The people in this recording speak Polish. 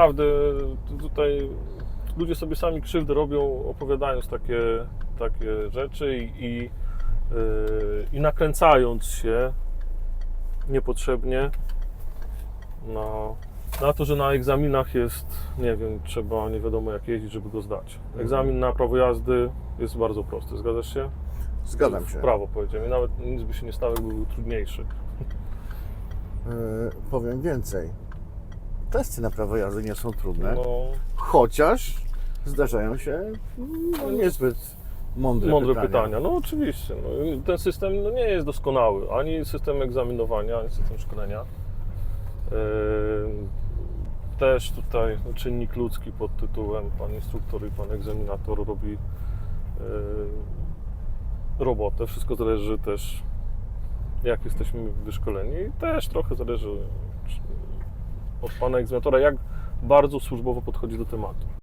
naprawdę tu- tutaj ludzie sobie sami krzywdę robią, opowiadając takie, takie rzeczy i, i, yy, i nakręcając się niepotrzebnie na, na to, że na egzaminach jest, nie wiem, trzeba nie wiadomo jak jeździć, żeby go zdać. Egzamin na prawo jazdy jest bardzo prosty, zgadzasz się? Zgadzam W się. prawo powiedziałem i nawet nic by się nie stało, jakby był trudniejszy. E, powiem więcej. Testy na prawo jazdy nie są trudne, No, chociaż zdarzają się no, niezbyt mądre, mądre pytania. pytania. No oczywiście. No, ten system no, nie jest doskonały. Ani system egzaminowania, ani system szkolenia. Yy, też tutaj czynnik ludzki pod tytułem pan instruktor i pan egzaminator robi yy, robotę. Wszystko zależy też jak jesteśmy wyszkoleni i też trochę zależy od pana egzaminatora, jak bardzo służbowo podchodzi do tematu.